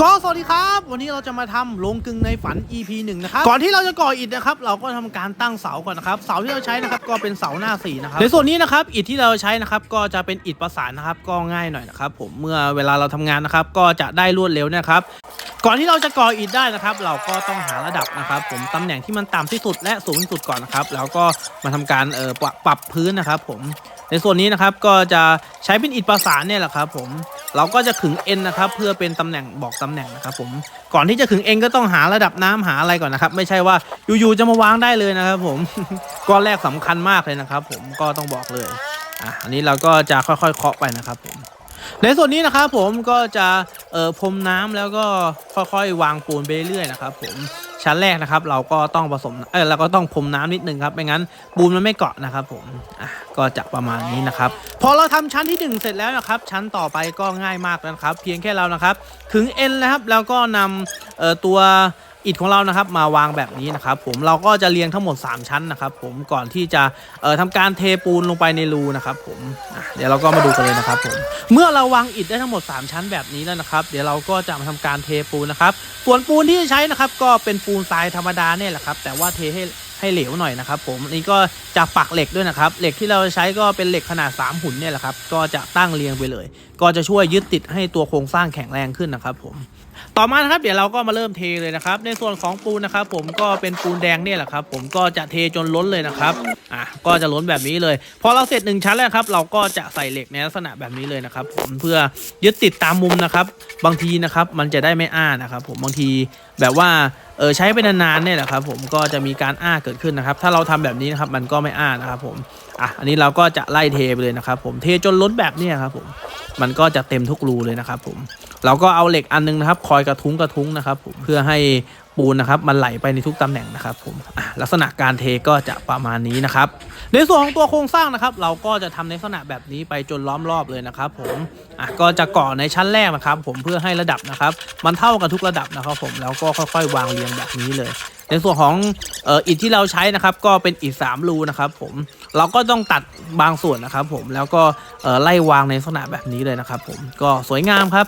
ก็สวัสดีครับ วันนี้เราจะมาทำโรงกึงในฝัน EP 1นะครับก่อนที่เราจะก่ออิฐนะครับ เราก็ทำการตั้งเสาก่อนนะครับเสาที่เราใช้นะครับก็เป็นเสาหน้าสี่นะครับในส่วนนี้นะครับอิฐที่เราใช้นะครับก็จะเป็นอิฐประสานนะครับก็ง่ายหน่อยนะครับผมเมื่อเวลาเราทำงานนะครับ ก็จะได้รวดเร็วนะครับก่อนที่เราจะก่ออิฐได้นะครับ เราก็ต้องหาระดับนะครับ ผมตำแหน่งที่มันต่ำที่สุดและสูงที่สุดก่อนนะครับ แล้วก็มาทำการเอ่อปรับพื้นนะครับ ผม ในส่วนนี้นะครับก็จะใช้เป็นอิฐประสานเนี่ยแหละครับผมเราก็จะขึงเอ็นนะครับเพื่อเป็นตำแหน่งบอกตำแหน่งนะครับผมก่อนที่จะขึงเอ็นก็ต้องหาระดับน้ำหาอะไรก่อนนะครับ ไม่ใช่ว่าอยู่ๆจะมาวางได้เลยนะครับผมก้อนแรกสำคัญมากเลยนะครับ ผมก็ต้องบอกเลยอะอันนี้เราก็จะค่อยๆเคาะไปนะครับผมในส่วนนี้นะครับผมก็จะเอ่อพรมน้ำแล้วก็ค่อยๆ วางปูนไปเรื่อยๆนะครับผม ชั้นแรกนะครับ เราก็ต้องผสมเออเราก็ต้องพรมน้ำนิดนึงครับไม่งั้นบูนมันไม่เกาะนะครับผมอะก็จะประมาณนี้นะครับพอเราทำชั้นที่หนึ่งเสร็จแล้วนะครับ ชั้นต่อไปก็ง่ายมากนะครับ เพียงแค่เรานะครับ ถึงเอ็นแล้วครับแล้วก็นำเอ่อตัว อิฐของเรานะครับมาวางแบบนี้นะครับผมเราก็จะเรียงทั้งหมด 3 ชั้นนะครับผมก่อนที่จะเอ่อทำการเทปูนลงไปในรูนะครับผมเดี๋ยวเราก็มาดูกันเลยนะครับผมเมื่อเราวางอิฐได้ทั้งหมด 3 ชั้นแบบนี้แล้วนะครับ เดี๋ยวเราก็จะมาทำการเทปูนนะครับส่วนปูนที่ใช้นะครับก็เป็นปูนทรายธรรมดาเนี่ยแหละครับแต่ว่าเทให้ ให้เหลวหน่อยนะครับผมอันนี้ก็จะปักเหล็กด้วยนะครับเหล็กที่เราใช้ก็เป็นเหล็กขนาด 3 หุ่นเนี่ยแหละครับก็จะตั้งเรียงไปเลย ก็จะช่วยยึดติดให้ตัวโครงสร้างแข็งแรงขึ้นนะครับผมต่อมานะครับเดี๋ยวเราก็มาเริ่มเทเลยนะครับ ในส่วนของปูนนะครับ ผมก็เป็นปูนแดงเนี่ยแหละครับ ผมก็จะเทจนล้นเลยนะครับอะก็จะล้นแบบนี้เลย พอเราเสร็จหนึ่งชั้นแล้วครับ เราก็จะใส่เหล็กในลักษณะแบบนี้เลยนะครับ ผมเพื่อยึดติดตามมุมนะครับ บางทีนะครับ มันจะได้ไม่อ้านะครับ ผมบางทีแบบว่า เออใช้ไปนานๆเนี่ยแหละครับผมก็จะมีการอ้าเกิดขึ้นนะครับ ถ้าเราทำแบบนี้นะครับมันก็ไม่อ้านะครับผมอะอันนี้เราก็จะไล่เทไปเลยนะครับผมเทจนล้นแบบเนี้ยครับผมมันก็จะเต็มทุกรูเลยนะครับผม เราก็เอาเหล็กอันนึงนะครับคอยกระทุ้งกระทุ้งนะครับผมเพื่อให้ปูนนะครับมันไหลไปในทุกตำแหน่งนะครับผมลักษณะการเทก็จะประมาณนี้นะครับ ในส่วนของตัวโครงสร้างนะครับ เราก็จะทำในลักษณะแบบนี้ไปจนล้อมรอบเลยนะครับ ผมอะก็จะก่อในชั้นแรกนะครับ ผมเพื่อให้ระดับนะครับ มันเท่ากันทุกระดับนะครับ ผมแล้วก็ค่อยๆ วางเรียงแบบนี้เลย ในส่วนของเอ่ออิฐที่เราใช้นะครับ ก็เป็นอิฐสามรูนะครับผมเราก็ต้องตัดบางส่วนนะครับ ผมแล้วก็เอ่อไล่วางในลักษณะแบบนี้เลยนะครับ ผมก็สวยงามครับ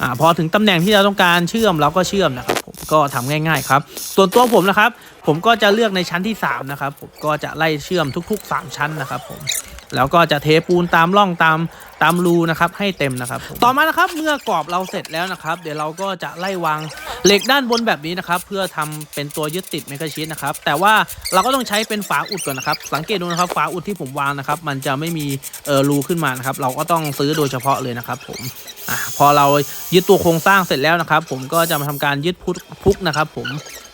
อ่าพอถึงตำแหน่งที่เราต้องการเชื่อมเราก็เชื่อมนะครับ ผมก็ทำง่าย ๆ ครับ ส่วนตัวผมนะครับ ผมก็จะเลือกในชั้นที่3นะครับผมก็จะไล่เชื่อมทุก ๆ 3 ชั้นนะครับ ผม แล้วก็จะเทปูนตามร่องตามตามรูนะครับให้เต็มนะครับ ต่อมานะครับเมื่อกรอบเราเสร็จแล้วนะครับ เดี๋ยวเราก็จะไล่วางเหล็กด้านบนแบบนี้นะครับ เพื่อทำเป็นตัวยึดติดเมกะชีตนะครับ แต่ว่าเราก็ต้องใช้เป็นฝาอุดก่อนนะครับ สังเกตดูนะครับฝาอุดที่ผมวางนะครับ มันจะไม่มีเออรูขึ้นมานะครับ เราก็ต้องซื้อโดยเฉพาะเลยนะครับ ผมอะพอเรายึดตัวโครงสร้างเสร็จแล้วนะครับ ผมก็จะมาทำการยึดพุกพุกนะครับ ผม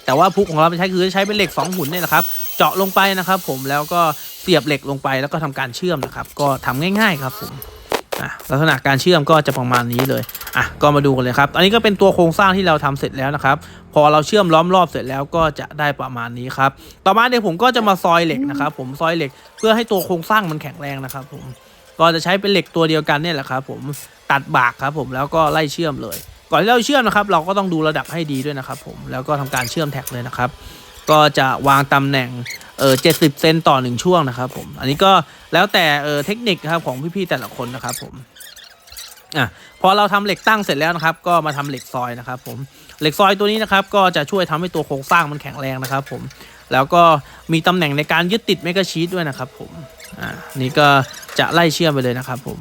แต่ว่าพุกของเราใช้คือใช้เป็นเหล็ก2หุ่นเนี่ยนะครับ เจาะลงไปนะครับผมแล้วก็เสียบเหล็กลงไปแล้วก็ทำการเชื่อมนะครับ ก็ทำง่าย ๆครับผมลักษณะการเชื่อมก็จะประมาณนี้เลยอะก็มาดูกันเลยครับอันนี้ก็เป็นตัวโครงสร้างที่เราทำเสร็จแล้วนะครับ พอเราเชื่อมล้อมรอบเสร็จแล้วก็จะได้ประมาณนี้ครับ ต่อมาเดี๋ยวผมก็จะมาซอยเหล็กนะครับ ผมซอยเหล็กเพื่อให้ตัวโครงสร้างมันแข็งแรงนะครับ ผมก็จะใช้เป็นเหล็กตัวเดียวกันเนี่ยแหละครับ ผมตัดบากครับ ผมแล้วก็ไล่เชื่อมเลย ก่อนที่เราเชื่อมนะครับ เราก็ต้องดูระดับให้ดีด้วยนะครับผมแล้วก็ทำการเชื่อมแท็กเลยนะครับ ก็จะวางตำแหน่งเออเจ็ดสิบเซนต่อหนึ่งช่วงนะครับผมอันนี้ก็แล้วแต่เออเทคนิคครับของพี่ๆแต่ละคนนะครับผมอะพอเราทำเหล็กตั้งเสร็จแล้วนะครับ ก็มาทำเหล็กซอยนะครับ ผมเหล็กซอยตัวนี้นะครับ ก็จะช่วยทำให้ตัวโครงสร้างมันแข็งแรงนะครับ ผมแล้วก็มีตำแหน่งในการยึดติดเมกะชีตด้วยนะครับ ผมอ่านี่ก็จะไล่เชื่อมไปเลยนะครับ ผม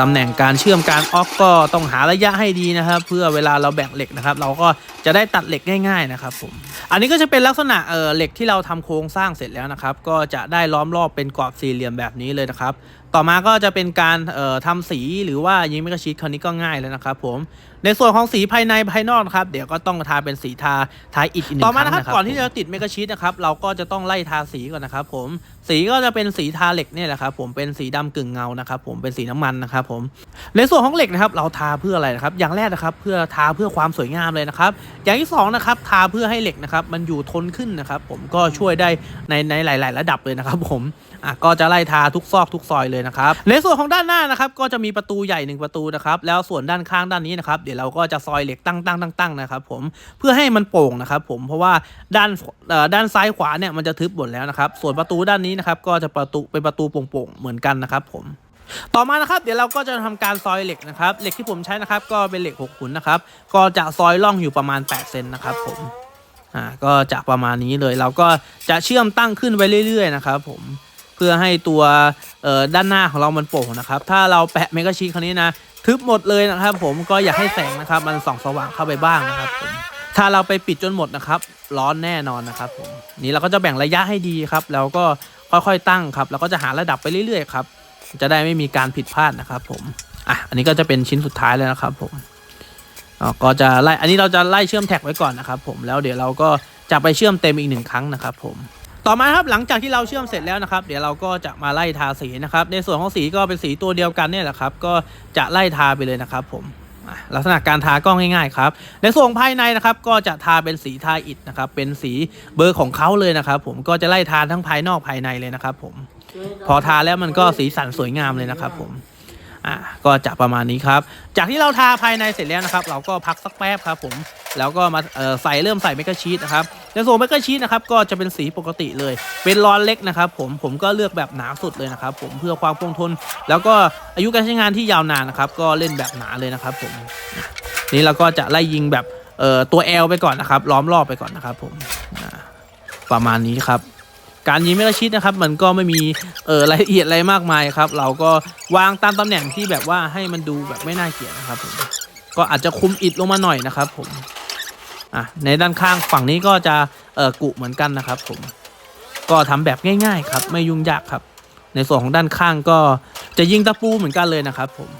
ตำแหน่งการเชื่อมการออกก็ต้องหาระยะให้ดีนะครับ เพื่อเวลาเราแบ่งเหล็กนะครับ เราก็จะได้ตัดเหล็กง่าย ๆนะครับผมอันนี้ก็จะเป็นลักษณะเออเหล็กที่เราทำโครงสร้างเสร็จแล้วนะครับ ก็จะได้ล้อมรอบเป็นกรอบสี่เหลี่ยมแบบนี้เลยนะครับ ต่อมาก็จะเป็นการเอ่อทำสีหรือว่ายิงเมกะชีตคราวนี้ก็ง่ายแล้วนะครับผมในส่วนของสีภายในภายนอกนะครับเดี๋ยวก็ต้องทาเป็นสีทาทาอิฐอีกหนึ่งต่อมานะครับก่อนที่จะติดเมกะชีตนะครับเราก็จะต้องไล่ทาสีก่อนนะครับผมสีก็จะเป็นสีทาเหล็กเนี่ยแหละครับผมเป็นสีดำกึ่งเงานะครับผมเป็นสีน้ำมันนะครับผมในส่วนของเหล็กนะครับเราทาเพื่ออะไรนะครับอย่างแรกนะครับเพื่อทาเพื่อความสวยงามเลยนะครับอย่างที่สองนะครับทาเพื่อให้เหล็กนะครับมันอยู่ทนขึ้นนะครับผมก็ช่วยได้ในในหลาย ๆ ระดับเลยนะครับผมอะก็จะไล่ทาทุกซอกทุกซอยเลยนะครับในส่วนของด้านหน้านะครับก็จะมีประตูใหญ่หนึ่งประตูนะครับแล้วส่วนด้านข้างด้านนี้นะครับเดี๋ยวเราก็จะซอยเหล็กตั้งตั้งตั้งตั้งนะครับผมเพื่อให้มันโป่งนะครับผมเพราะว่าด้านด้านซ้ายขวาเนี่ยมันจะทึบหมดแล้วนะครับส่วนประตูด้านนี้นะครับก็จะประตูเป็นประตูโป่งๆเหมือนกันนะครับผมต่อมานะครับเดี๋ยวเราก็จะทำการซอยเหล็กนะครับเหล็กที่ผมใช้นะครับก็เป็นเหล็ก6ขุนนะครับก็จะซอยล่องอยู่ประมาณ8เซนนะครับผมอ่าก็จะประมาณนี้เลยเราก็จะเชื่อมตั้งขึ้นไว้เรื่อย ๆ นะครับผม เพื่อให้ตัวด้านหน้าของเรามันโป่งนะครับ ถ้าเราแปะเมกะชีครั้นี้นะ ทึบหมดเลยนะครับ ผมก็อยากให้แสงนะครับ มันส่องสว่างเข้าไปบ้างนะครับผมถ้าเราไปปิดจนหมดนะครับ ร้อนแน่นอนนะครับผมนี่เราก็จะแบ่งระยะให้ดีครับ แล้วก็ค่อยๆตั้งครับ แล้วก็จะหาระดับไปเรื่อยๆครับจะได้ไม่มีการผิดพลาดนะครับ ผมอะอันนี้ก็จะเป็นชิ้นสุดท้ายแล้วนะครับ ผมก็จะไล่อันนี้เราจะไล่เชื่อมแท็กไว้ก่อนนะครับ ผมแล้วเดี๋ยวเราก็จะไปเชื่อมเต็มอีกหนึ่งครั้งนะครับ ผม ต่อมาครับหลังจากที่เราเชื่อมเสร็จแล้วนะครับ เดี๋ยวเราก็จะมาไล่ทาสีนะครับ ในส่วนของสีก็เป็นสีตัวเดียวกันเนี่ยแหละครับ ก็จะไล่ทาไปเลยนะครับ ผมลักษณะการทาก็ง่ายๆครับ ในส่วนภายในนะครับก็จะทาเป็นสีทาอิฐนะครับ เป็นสีเบอร์ของเขาเลยนะครับ ผมก็จะไล่ทาทั้งภายนอกภายในเลยนะครับ ผม พอทาแล้วมันก็สีสันสวยงามเลยนะครับ ผม อ่าก็จะประมาณนี้ครับ จากที่เราทาภายในเสร็จแล้วนะครับ เราก็พักสักแป๊บครับผมแล้วก็มาใส่เริ่มใส่เมกะชีตนะครับในส่วนเมกะชีตนะครับก็จะเป็นสีปกติเลย เป็นรอนเล็กนะครับ ผมผมก็เลือกแบบหนาสุดเลยนะครับ ผมเพื่อความคงทน แล้วก็อายุการใช้งานที่ยาวนานนะครับ ก็เล่นแบบหนาเลยนะครับ ผมนี่เราก็จะไล่ยิงแบบตัว L ไปก่อนนะครับ ล้อมรอบไปก่อนนะครับ ผมประมาณนี้ครับ การยิงไม่กระชิดนะครับ มันก็ไม่มีเออรายละเอียดอะไรมากมายครับ เราก็วางตามตำแหน่งที่แบบว่าให้มันดูแบบไม่น่าเกลียดนะครับผมก็อาจจะคุมอิดลงมาหน่อยนะครับ ผมอะในด้านข้างฝั่งนี้ก็จะเออกุเหมือนกันนะครับ ผม ก็ทำแบบง่าย ๆ ครับ ไม่ยุ่งยากครับ ในส่วนของด้านข้างก็ จะยิงตะปูเหมือนกันเลยนะครับผม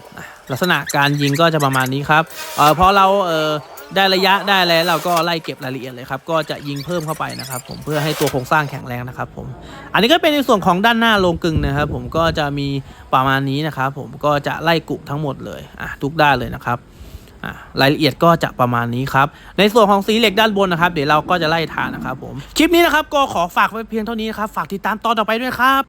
ลักษณะการยิงก็จะประมาณนี้ครับเออพอเราเออได้ระยะได้แล้วเราก็ไล่เก็บรายละเอียดเลยครับก็จะยิงเพิ่มเข้าไปนะครับ ผมเพื่อให้ตัวโครงสร้างแข็งแรงนะครับ ผม อันนี้ก็เป็นในส่วนของด้านหน้าโรงกลึงนะครับ ผมก็จะมีประมาณนี้นะครับ ผมก็จะไล่กุทั้งหมดเลยอะทุกด้านเลยนะครับรายละเอียดก็จะประมาณนี้ครับ ในส่วนของสีเหล็กด้านบนนะครับ เดี๋ยวเราก็จะไล่ทานะครับผม คลิปนี้นะครับก็ขอฝากไว้เพียงเท่านี้นะครับ ฝากติดตามตอนต่อไปด้วยครับ